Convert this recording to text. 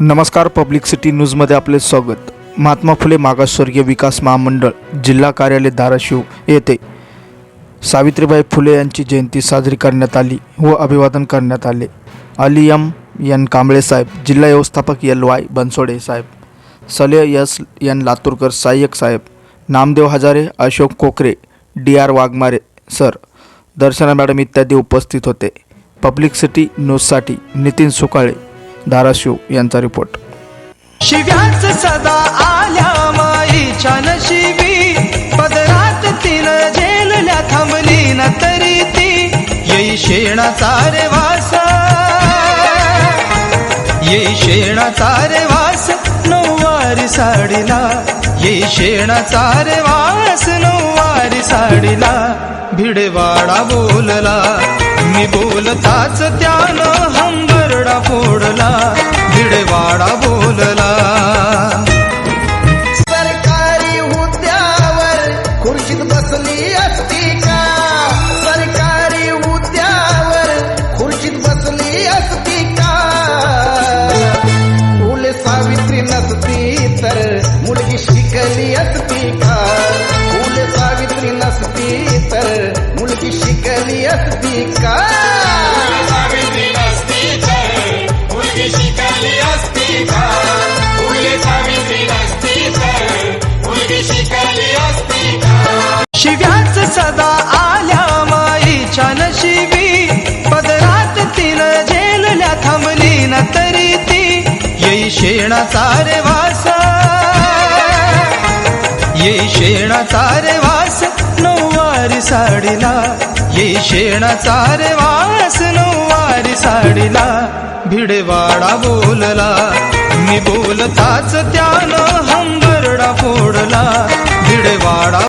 नमस्कार public city न्यूजमध्ये आपले स्वागत. महात्मा फुले मागासवर्गीय विकास महामंडळ जिल्हा कार्यालय धाराशिव येथे सावित्रीबाई फुले यांची जयंती साजरी करण्यात आली व अभिवादन करण्यात आले. अली एम. एन. कांबळे साहेब जिल्हा व्यवस्थापक एल. वाय. बनसोडे साहेब सले यस एन. लातूरकर सहाय्यक साहेब Namdev Hajare Ashok Kokare D. R. Waghmare sir Darshana madam इत्यादी उपस्थित होते. पब्लिक सिटी न्यूजसाठी नितीन सुकाळे धाराशिव यांचा रिपोर्ट. शिव्याच सदा आल्या माईच्या नशिबी. पदरात तिन झेलल्या थांबली न तरी ती. येई शेणाचा रे वास. येई शेणाचा रे वास नऊवारी साडीला. येई शेणाचा रे वास नऊवारी साडीला. भिडेवाडा बोलला मी बोलताच त्यानं हंबरडा फोडला. बसली असती का? सरकारी उद्यावर खुर्शीत बसली असती का? फुले सावित्री नसती तर मुलगी शिकली असती का? फुले सावित्री नसती तर मुलगी शिकली असती का? सावित्री नसती तर मुलगी शिकली असती का? फुले सावित्री नसती तर मुलगी शिकली असती का? शिव्याच सदा आल्या माईच्या नशिबी. पदरात तिनं झेलल्या थांबली न तरी ती. येई शेणाचा रे वास. येई शेणाचा रे वास नऊवारी साडीला. येई शेणाचा रे वास नऊवारी साडीला. भिडेवाडा बोलला मी बोलताच त्यानं